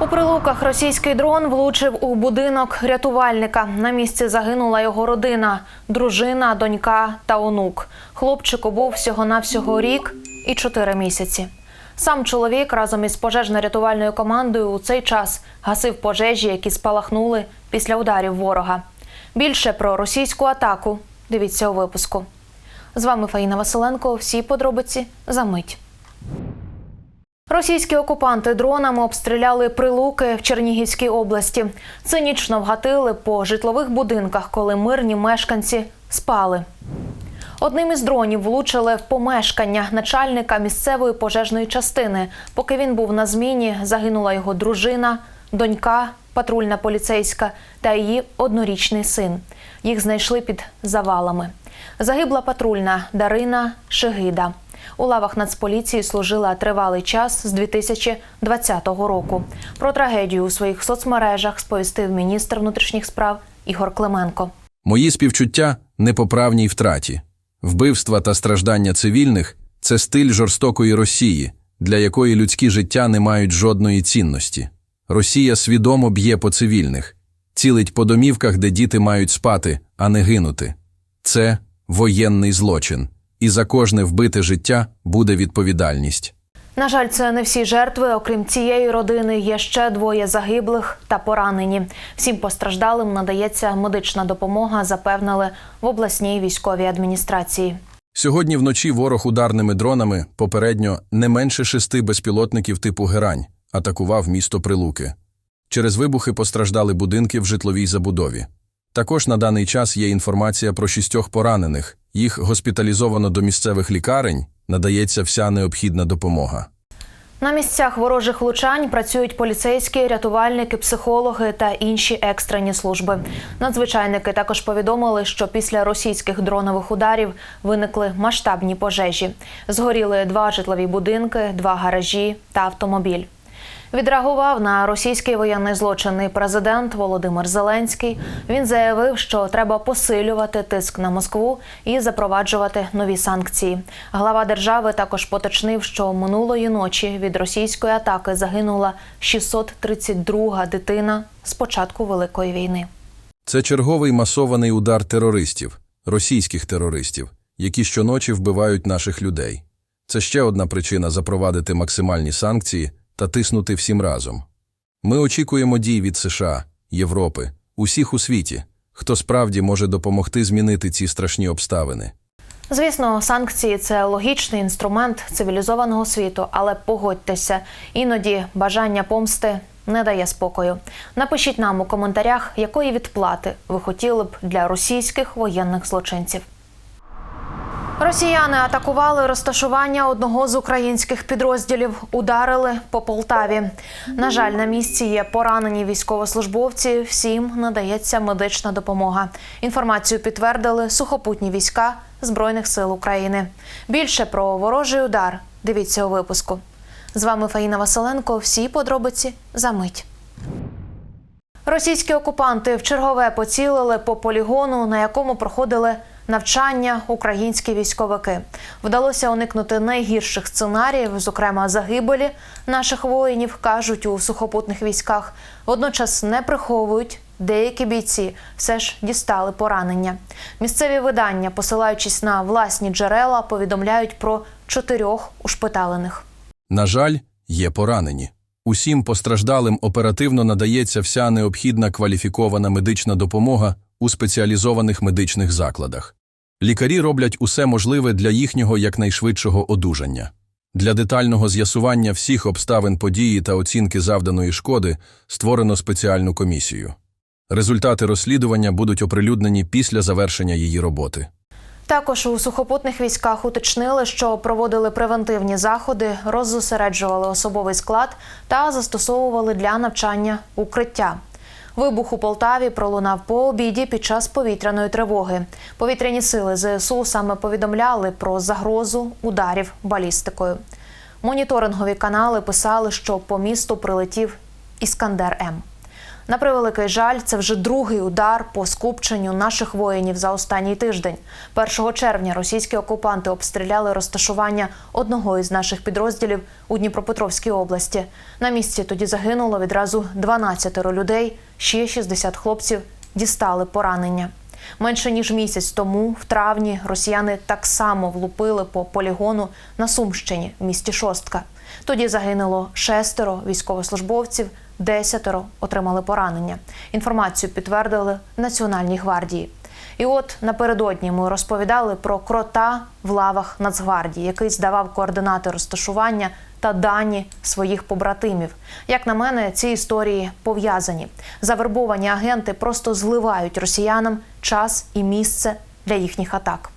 У прилуках російський дрон влучив у будинок рятувальника. На місці загинула його родина, дружина, донька та онук. Хлопчику був всього-навсього рік і чотири місяці. Сам чоловік разом із пожежно-рятувальною командою у цей час гасив пожежі, які спалахнули після ударів ворога. Більше про російську атаку дивіться у випуску. З вами Фаїна Василенко. Всі подробиці за мить. Російські окупанти дронами обстріляли прилуки в Чернігівській області. Цинічно вгатили по житлових будинках, коли мирні мешканці спали. Одним із дронів влучили в помешкання начальника місцевої пожежної частини. Поки він був на зміні, загинула його дружина, донька, патрульна поліцейська та її однорічний син. Їх знайшли під завалами. Загибла патрульна Дарина Шигида. У лавах Нацполіції служила тривалий час з 2020 року. Про трагедію у своїх соцмережах сповістив міністр внутрішніх справ Ігор Клименко. Мої співчуття непоправній втраті. Вбивства та страждання цивільних це стиль жорстокої Росії, для якої людські життя не мають жодної цінності. Росія свідомо б'є по цивільних, цілить по домівках, де діти мають спати, а не гинути. Це воєнний злочин, і за кожне вбите життя буде відповідальність. На жаль, це не всі жертви. Окрім цієї родини, є ще двоє загиблих та поранені. Всім постраждалим надається медична допомога, запевнили в обласній військовій адміністрації. Сьогодні вночі ворог ударними дронами попередньо не менше шести безпілотників типу «Герань» атакував місто Прилуки. Через вибухи постраждали будинки в житловій забудові. Також на даний час є інформація про шістьох поранених. Їх госпіталізовано до місцевих лікарень, надається вся необхідна допомога. На місцях ворожих влучань працюють поліцейські, рятувальники, психологи та інші екстрені служби. Надзвичайники також повідомили, що після російських дронових ударів виникли масштабні пожежі. Згоріли два житлові будинки, два гаражі та автомобіль. Відреагував на російський воєнний злочин і президент Володимир Зеленський. Він заявив, що треба посилювати тиск на Москву і запроваджувати нові санкції. Глава держави також поточнив, що минулої ночі від російської атаки загинула 632 дитина з початку великої війни. Це черговий масований удар терористів, російських терористів, які щоночі вбивають наших людей. Це ще одна причина запровадити максимальні санкції та тиснути всім разом. Ми очікуємо дій від США, Європи, усіх у світі, хто справді може допомогти змінити ці страшні обставини. Звісно, санкції це логічний інструмент цивілізованого світу, але погодьтеся, іноді бажання помсти не дає спокою. Напишіть нам у коментарях, якої відплати ви хотіли б для російських воєнних злочинців. Росіяни атакували розташування одного з українських підрозділів, ударили по Полтаві. На жаль, на місці є поранені військовослужбовці. Всім надається медична допомога. Інформацію підтвердили сухопутні війська Збройних сил України. Більше про ворожий удар дивіться у випуску. З вами Фаїна Василенко. Всі подробиці за мить. Російські окупанти в чергове поцілили по полігону, на якому проходили навчання українські військовики. Вдалося уникнути найгірших сценаріїв, зокрема загибелі наших воїнів, кажуть у сухопутних військах. Водночас не приховують. Деякі бійці все ж дістали поранення. Місцеві видання, посилаючись на власні джерела, повідомляють про чотирьох ушпиталених. На жаль, є поранені. Усім постраждалим оперативно надається вся необхідна кваліфікована медична допомога у спеціалізованих медичних закладах. Лікарі роблять усе можливе для їхнього якнайшвидшого одужання. Для детального з'ясування всіх обставин події та оцінки завданої шкоди створено спеціальну комісію. Результати розслідування будуть оприлюднені після завершення її роботи. Також у сухопутних військах уточнили, що проводили превентивні заходи, роззосереджували особовий склад та застосовували для навчання укриття. Вибух у Полтаві пролунав по обіді під час повітряної тривоги. Повітряні сили ЗСУ саме повідомляли про загрозу ударів балістикою. Моніторингові канали писали, що по місту прилетів Іскандер М. На превеликий жаль, це вже другий удар по скупченню наших воїнів за останній тиждень. 1 червня російські окупанти обстріляли розташування одного із наших підрозділів у Дніпропетровській області. На місці тоді загинуло відразу 12 людей, ще 60 хлопців дістали поранення. Менше ніж місяць тому, в травні, росіяни так само влупили по полігону на Сумщині в місті Шостка. Тоді загинуло шестеро військовослужбовців, десятеро отримали поранення. Інформацію підтвердили Національній гвардії. І от напередодні ми розповідали про крота в лавах Нацгвардії, який здавав координати розташування та дані своїх побратимів. Як на мене, ці історії пов'язані. Завербовані агенти просто зливають росіянам час і місце для їхніх атак.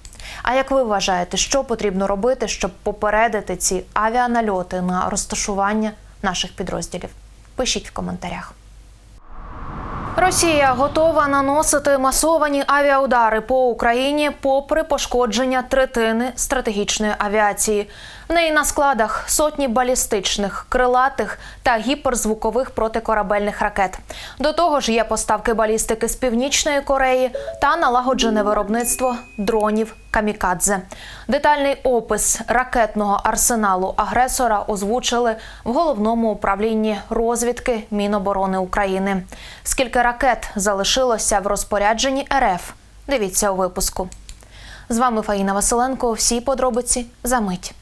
А як ви вважаєте, що потрібно робити, щоб попередити ці авіанальоти на розташування наших підрозділів? Пишіть в коментарях. Росія готова наносити масовані авіаудари по Україні попри пошкодження третини стратегічної авіації. Неї на складах сотні балістичних, крилатих та гіперзвукових протикорабельних ракет. До того ж, є поставки балістики з північної Кореї та налагоджене виробництво дронів камікадзе. Детальний опис ракетного арсеналу агресора озвучили в головному управлінні розвідки Міноборони України. Скільки ракет залишилося в розпорядженні РФ? Дивіться у випуску. З вами Фаїна Василенко. Всі подробиці за мить.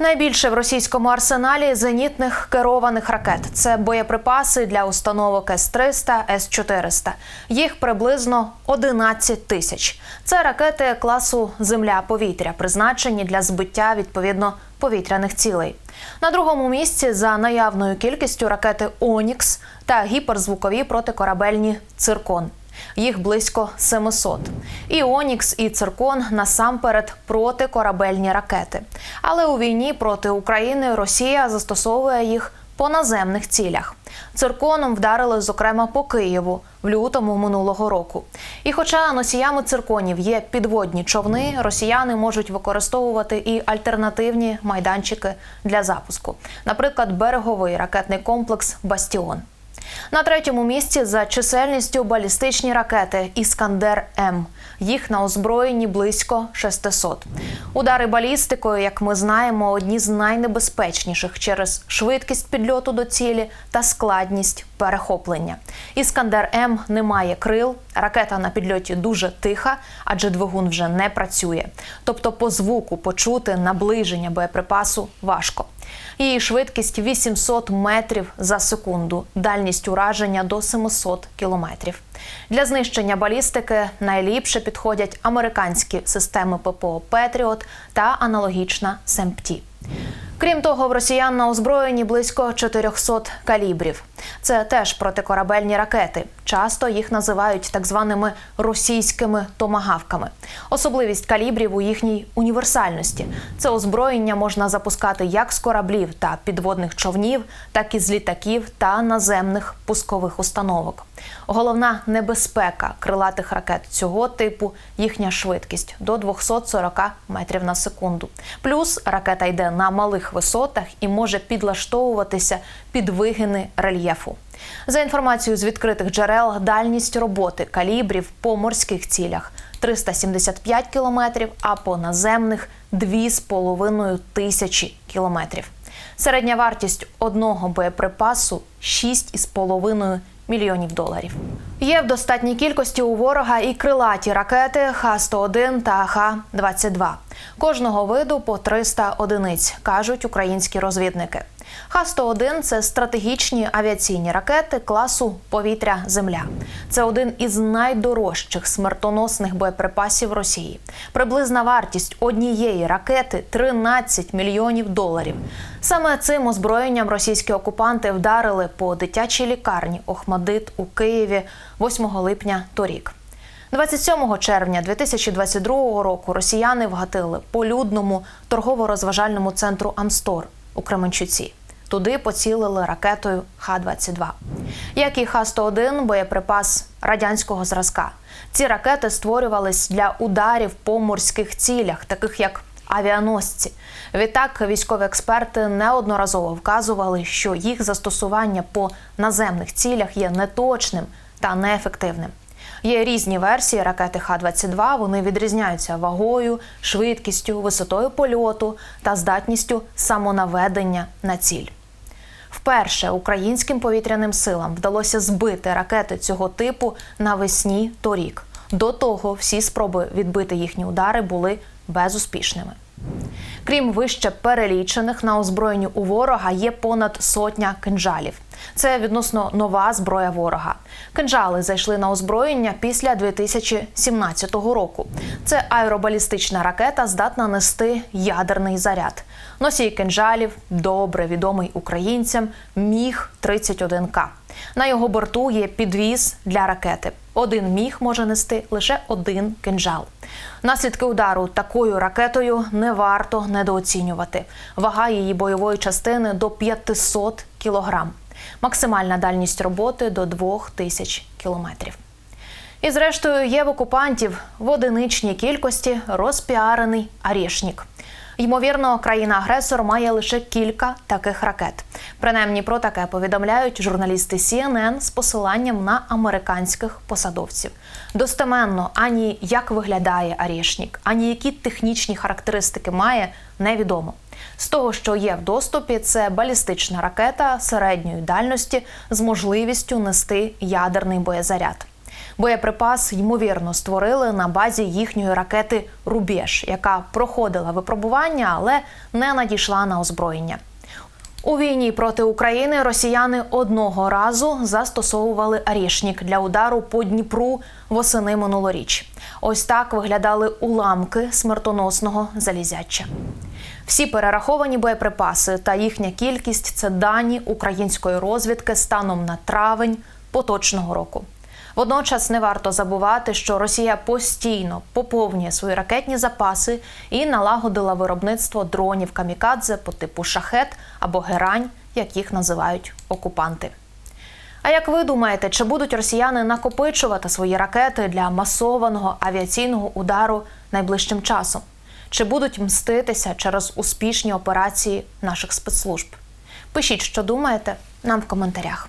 Найбільше в російському арсеналі зенітних керованих ракет. Це боєприпаси для установок С-300, С-400. Їх приблизно 11 тисяч. Це ракети класу Земля-повітря, призначені для збиття відповідно повітряних цілей. На другому місці за наявною кількістю ракети Онікс та гіперзвукові протикорабельні циркон. Їх близько 700. І Онікс, і Циркон насамперед протикорабельні ракети. Але у війні проти України Росія застосовує їх по наземних цілях. Цирконом вдарили, зокрема, по Києву в лютому минулого року. І хоча носіями цирконів є підводні човни, росіяни можуть використовувати і альтернативні майданчики для запуску, наприклад, береговий ракетний комплекс Бастіон. На третьому місці за чисельністю балістичні ракети Іскандер М. Їх на озброєнні близько 600. Удари балістикою, як ми знаємо, одні з найнебезпечніших через швидкість підльоту до цілі та складність перехоплення. Іскандер М не має крил. Ракета на підльоті дуже тиха, адже двигун вже не працює. Тобто, по звуку почути наближення боєприпасу важко. Її швидкість 800 метрів за секунду, дальність ураження до 700 кілометрів. Для знищення балістики найліпше підходять американські системи ППО Петріот та аналогічна СЕМПТІ. Крім того, в росіян на озброєнні близько 400 калібрів. Це теж протикорабельні ракети. Часто їх називають так званими російськими томагавками. Особливість калібрів у їхній універсальності. Це озброєння можна запускати як з кораблів та підводних човнів, так і з літаків та наземних пускових установок. Головна небезпека крилатих ракет цього типу їхня швидкість до 240 метрів на секунду. Плюс ракета йде на малих висотах і може підлаштовуватися під вигини рельєфу. За інформацією з відкритих джерел, дальність роботи калібрів по морських цілях 375 кілометрів, а по наземних 2,5 тисячі кілометрів. Середня вартість одного боєприпасу 6,5 мільйонів доларів. Є в достатній кількості у ворога і крилаті ракети Х-101 та Х-22. Кожного виду по 300 одиниць, кажуть українські розвідники. Х-101 – це стратегічні авіаційні ракети класу повітря-земля. Це один із найдорожчих смертоносних боєприпасів Росії. Приблизна вартість однієї ракети 13 мільйонів доларів. Саме цим озброєнням російські окупанти вдарили по дитячій лікарні Охмадит у Києві 8 липня торік. 27 червня 2022 року росіяни вгатили по людному торгово-розважальному центру Амстор у Кременчуці. Туди поцілили ракетою Х-22. Як і Х-101 – боєприпас радянського зразка. Ці ракети створювались для ударів по морських цілях, таких як авіаносці. Відтак військові експерти неодноразово вказували, що їх застосування по наземних цілях є неточним та неефективним. Є різні версії ракети Х-22. Вони відрізняються вагою, швидкістю, висотою польоту та здатністю самонаведення на ціль. Вперше українським повітряним силам вдалося збити ракети цього типу навесні торік. До того всі спроби відбити їхні удари були безуспішними. Крім вище перелічених на озброєнні у ворога є понад сотня кинжалів. Це відносно нова зброя ворога. Кинжали зайшли на озброєння після 2017 року. Це аеробалістична ракета, здатна нести ядерний заряд. Носій кинжалів добре відомий українцям міг 31 к На його борту є підвіз для ракети. Один міг може нести лише один кинжал. Наслідки удару такою ракетою не варто недооцінювати. Вага її бойової частини до 500 кілограм. Максимальна дальність роботи до 2000 кілометрів. І зрештою є в окупантів в одиничній кількості розпіарений Арєшнік. Ймовірно, країна-агресор має лише кілька таких ракет. Принаймні про таке повідомляють журналісти CNN з посиланням на американських посадовців. Достеменно ані як виглядає Арєшнік, ані які технічні характеристики має, невідомо. З того, що є в доступі, це балістична ракета середньої дальності з можливістю нести ядерний боєзаряд. Боєприпас ймовірно створили на базі їхньої ракети Рубєж, яка проходила випробування, але не надійшла на озброєння. У війні проти України росіяни одного разу застосовували Арішнік для удару по Дніпру восени минулоріч. Ось так виглядали уламки смертоносного залізяча. Всі перераховані боєприпаси та їхня кількість це дані української розвідки станом на травень поточного року. Водночас не варто забувати, що Росія постійно поповнює свої ракетні запаси і налагодила виробництво дронів камікадзе по типу шахет або герань, як їх називають окупанти. А як ви думаєте, чи будуть росіяни накопичувати свої ракети для масованого авіаційного удару найближчим часом? Чи будуть мститися через успішні операції наших спецслужб? Пишіть, що думаєте, нам в коментарях.